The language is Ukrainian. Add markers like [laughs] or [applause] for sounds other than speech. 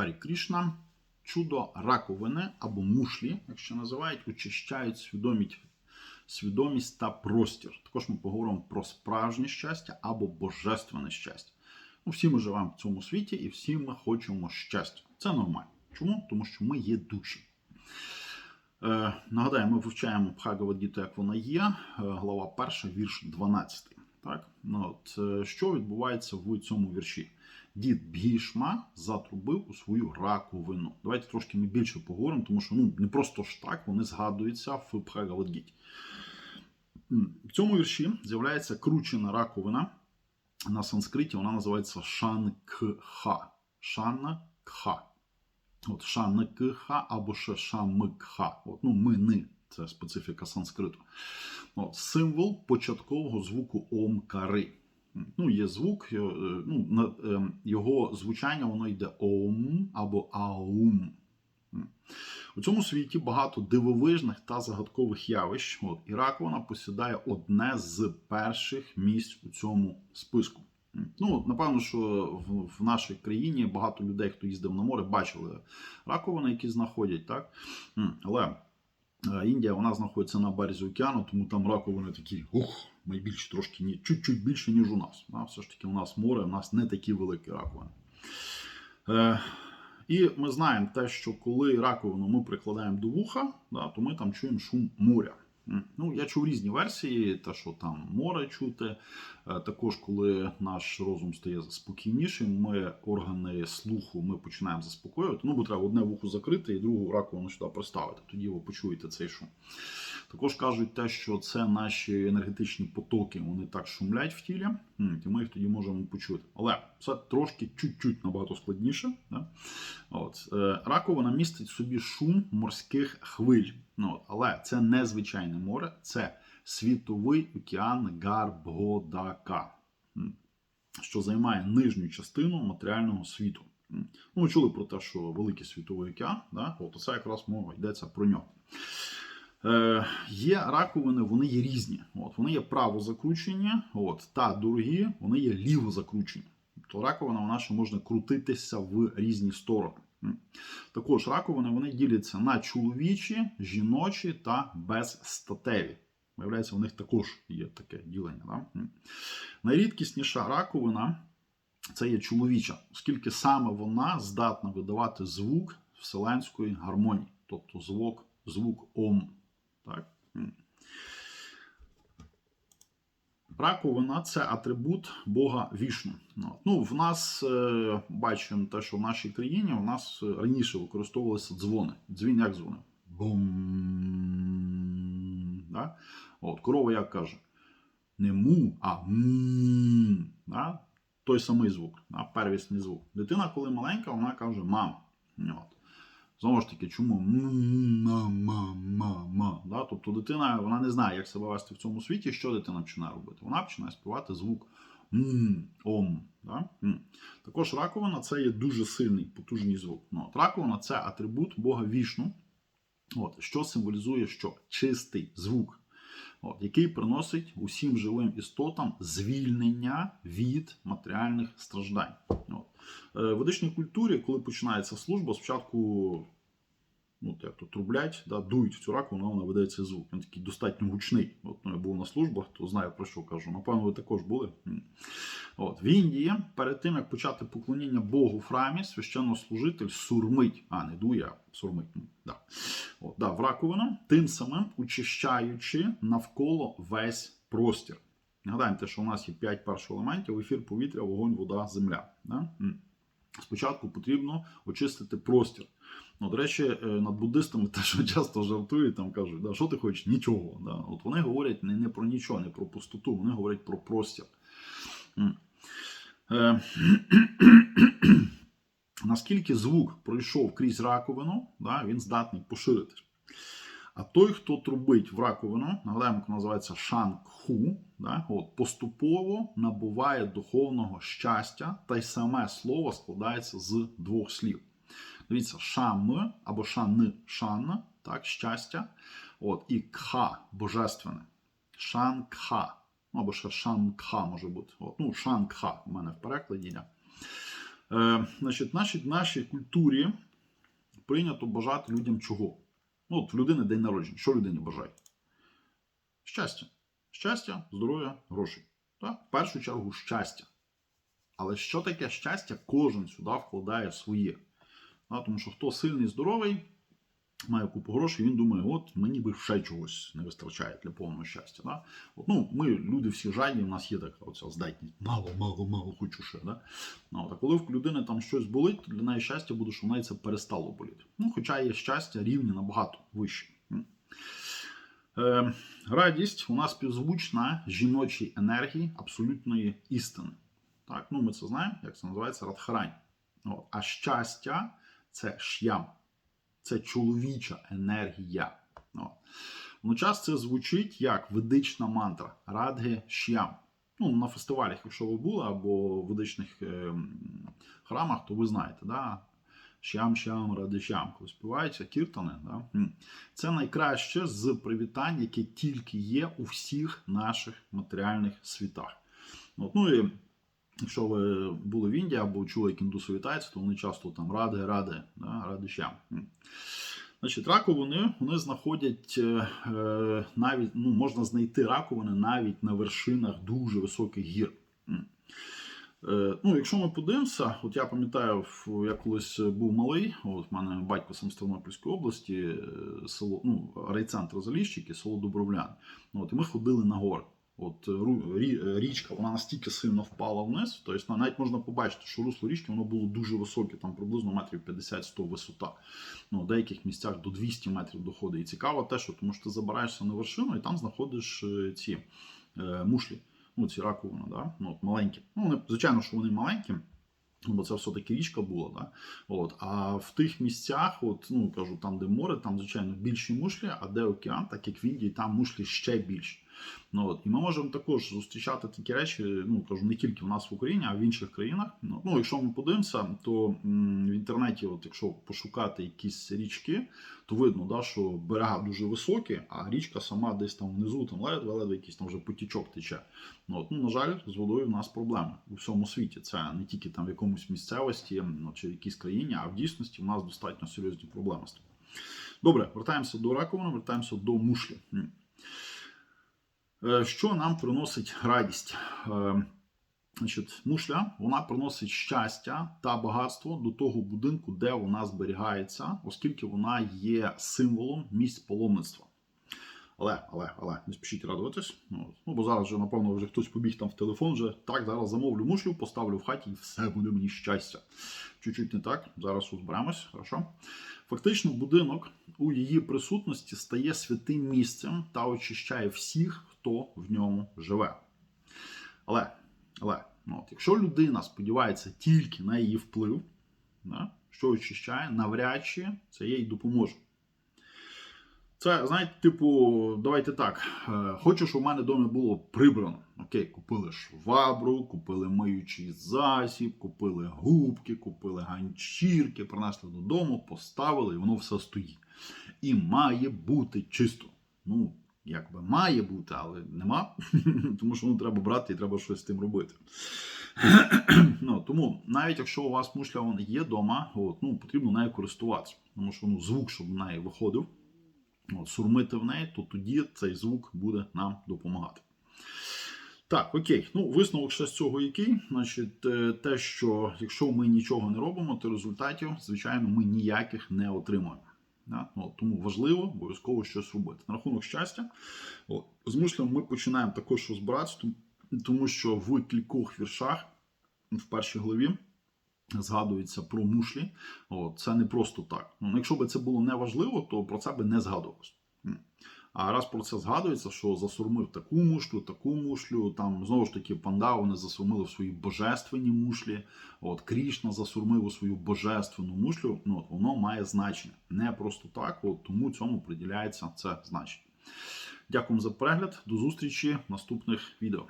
Харі Крішна. Чудо раковини або мушлі, якщо називають, очищають свідомість, свідомість та простір. Також ми поговоримо про справжнє щастя або божественне щастя. Ну, всі ми живемо в цьому світі і всі ми хочемо щастя. Це нормально. Чому? Тому що ми є душі. Е, нагадаю, ми вивчаємо Бхагавадгіту, як вона є, е, глава 1, вірш 12. Так? Ну, от, е, що відбувається в цьому вірші? Дід Бішма затрубив у свою раковину. Давайте трошки ми більше поговоримо, тому що ну, не просто ж так вони згадуються в Бхагавадгіті. В цьому вірші з'являється кручена раковина. На санскриті вона називається Шанкха. Шанкха. От Шанкха або ще Шамикха. От, ну, мини. Це специфіка санскриту. От, символ початкового звуку Омкари. Ну, є звук, е, ну, е, його звучання воно йде ом або аум. У цьому світі багато дивовижних та загадкових явищ. От, і раковина посідає одне з перших місць у цьому списку. Ну, напевно, що в, в нашій країні багато людей, хто їздив на море, бачили раковини, які знаходять, так? Але Індія вона знаходиться на березі океану, тому там раковини такі, ух, найбільше трошки ні, чуть-чуть більше, ніж у нас. А Все ж таки, у нас море, у нас не такі великі раковини. Е, і ми знаємо те, що коли раковину ми прикладаємо до вуха, да, то ми там чуємо шум моря. Ну, я чув різні версії, те, що там море чути. Е, Також, коли наш розум стає спокійнішим, ми органи слуху ми починаємо заспокоювати. Ну, бо треба одне вухо закрити і другу раковину сюди приставити. Тоді ви почуєте цей шум. Також кажуть те, що це наші енергетичні потоки, вони так шумлять в тілі, і ми їх тоді можемо почути. Але це трошки чуть-чуть набагато складніше. Да? От. Е, Раковина містить собі шум морських хвиль. Ну, от. Але це не звичайне море, це світовий океан Гарбгодака, що займає нижню частину матеріального світу. Ну, ви чули про те, що великий світовий океан, да? от це якраз мова йдеться про нього. Е, є раковини, вони є різні. От, вони є право закручені, от, та дорогі, вони є ліво закручені. Тобто раковина вона ще можна крутитися в різні сторони. Також раковини вони діляться на чоловічі, жіночі та безстатеві. Виявляється, у них також є таке ділення. Да? Найрідкісніша раковина це є чоловіча, оскільки саме вона здатна видавати звук вселенської гармонії, тобто звук, звук Ом. Так? М. Раковина це атрибут Бога Вішну. Ну, Ну, в нас е, бачимо те, що в нашій країні у нас раніше використовувалися дзвони. Дзвін як дзвонив? Бум. Да? От, корова як каже? Не му, а м. Да? Той самий звук, да? первісний звук. Дитина, коли маленька, вона каже мама. От. Знову ж таки, чому ма-ма-ма-ма? Да? Тобто дитина вона не знає, як себе вести в цьому світі, що дитина починає робити. Вона починає співати звук м, ом. Да? Також раковина це є дуже сильний, потужний звук. Ну, от раковина це атрибут Бога вішну, от, що символізує що? чистий звук, от, який приносить усім живим істотам звільнення від матеріальних страждань. От. Е, В ведичній культурі, коли починається служба, спочатку ну, як то трублять, да, дують в цю раковину, вона видає цей звук. Він такий достатньо гучний. От, ну, я був на службах, то знаю про що кажу. Напевно, ви також були. От, в Індії, перед тим, як почати поклоніння Богу в храмі, священнослужитель сурмить, а не дує, а сурмить. ну, Да. От, да, в раковину, тим самим очищаючи навколо весь простір. Нагадаємо, те, що у нас є 5 перших елементів: ефір, повітря, вогонь, вода, земля. Да? Спочатку потрібно очистити простір. Ну, до речі, е, над буддистами [laughs] теж часто жартують, там кажуть, да, що ти хочеш? Нічого. Да? От вони говорять не, не про нічого, не про пустоту, вони говорять про простір. Е, [clears throat] Наскільки звук пройшов крізь раковину, да, він здатний поширитись. А той, хто трубить в раковину, нагадаємо, як називається шанг-ху, да, от, поступово набуває духовного щастя, та й саме слово складається з двох слів. Дивіться, шам або шан, шан, так, щастя, от, і кха божественне. Шанкха. Ну, або ще шанкха може бути. От, ну, шанкха в мене в перекладі. Е, значить, в нашій культурі прийнято бажати людям чого? Ну, от в людини день народження. Що людині бажає? Щастя. Щастя, здоров'я, грошей. Так? В першу чергу щастя. Але що таке щастя, кожен сюди вкладає своє. Тому що хто сильний, здоровий, має купу грошей, він думає, от мені би ще чогось не вистачає для повного щастя. Да? От, ну, ми, люди всі жадні, у нас є така оця здатність. Мало, мало, мало, хочу ще. Да? Ну, от, а коли в людини там щось болить, то для неї щастя буде, що в неї це перестало боліти. Ну, хоча є щастя рівні набагато вищі. Е, радість у нас співзвучна жіночій енергії абсолютної істини. Так, ну ми це знаємо, як це називається радхарань. От. А щастя це ш'ям, це чоловіча енергія. От. Водночас це звучить як ведична мантра Радги Ш'ям. Ну, на фестивалях, якщо ви були, або в ведичних е, храмах, то ви знаєте, да? Шям, шям, ради шям, коли співаються кіртани. Да? Це найкраще з привітань, яке тільки є у всіх наших матеріальних світах. От, ну і Якщо ви були в Індії або чули, як індуси вітаються, то вони часто там ради, ради, да, ради щам. Значить, раковини вони знаходять е, е, навіть, ну, можна знайти раковини навіть на вершинах дуже високих гір. Е, ну, якщо ми подивимося, от я пам'ятаю, я колись був малий, от в мене батько сам з Тернопільської області, е, село, ну, райцентр Заліщики, село Добровлян. От, і ми ходили на гори. От е, е, річка вона настільки сильно впала вниз, тобто навіть можна побачити, що русло річки воно було дуже високе, там приблизно метрів 50-100 висота. Ну, в деяких місцях до 200 метрів доходить. І цікаво те, що тому що ти забираєшся на вершину і там знаходиш е, ці е, мушлі, ну ці раковини, да? ну, от, маленькі. Ну, вони, звичайно, що вони маленькі. Бо це все-таки річка була, да? От, а в тих місцях, от, ну кажу, там, де море, там, звичайно, більші мушлі, а де океан, так як в Індії, там мушлі ще більші. Ну, от. І ми можемо також зустрічати такі речі, ну кажу, не тільки в нас в Україні, а в інших країнах. Ну, ну якщо ми подивимося, то в інтернеті, от, якщо пошукати якісь річки, то видно, да, що берега дуже високі, а річка сама десь там внизу, там ледве-ледве якийсь там вже потічок тече. Ну, от, ну, на жаль, з водою в нас проблеми у всьому світі. Це не тільки там в якомусь місцевості ну, чи в якійсь країні, а в дійсності в нас достатньо серйозні проблеми з тим. Добре, вертаємося до раковини, вертаємося до мушлі. Е, Що нам приносить радість? Е, Значить, мушля вона приносить щастя та багатство до того будинку, де вона зберігається, оскільки вона є символом місць паломництва. Але, але, але, не спішіть радуватись. Ну, ну, бо зараз вже, напевно, вже хтось побіг там в телефон, вже так, зараз замовлю мушлю, поставлю в хаті і все буде мені щастя. Чуть-чуть не так. Зараз розберемось. Хорошо. Фактично, будинок у її присутності стає святим місцем та очищає всіх, хто в ньому живе. Але, але, ну, от, якщо людина сподівається тільки на її вплив, да, що очищає, навряд чи це їй допоможе. Це, знаєте, типу, давайте так. е, Хочу, щоб у мене вдома було прибрано. Окей, купили швабру, купили миючий засіб, купили губки, купили ганчірки, принесли додому, поставили, і воно все стоїть. І має бути чисто. Ну, якби має бути, але нема, [laughs] тому що ну, треба брати і треба щось з тим робити. [clears throat] ну, тому навіть якщо у вас мушля вона є вдома, ну, потрібно нею користуватися, тому що ну, звук, щоб в неї виходив, от, сурмити в неї, то тоді цей звук буде нам допомагати. Так, окей. Ну, висновок ще з цього який? Значить, е, те, що якщо ми нічого не робимо, то результатів, звичайно, ми ніяких не отримуємо. Ну, тому важливо обов'язково щось робити. На рахунок щастя, от, з мислем ми починаємо також розбиратися, тому- що в кількох віршах в першій главі згадується про мушлі. О, це не просто так. Ну, якщо б це було не важливо, то про це би не згадувалось. А раз про це згадується, що засурмив таку мушлю, таку мушлю, там знову ж таки пандавни засурмили в свої божественні мушлі. От Крішна засурмив у свою божественну мушлю. Ну, от, воно має значення. Не просто так, от, тому цьому приділяється це значення. Дякую за перегляд. До зустрічі в наступних відео.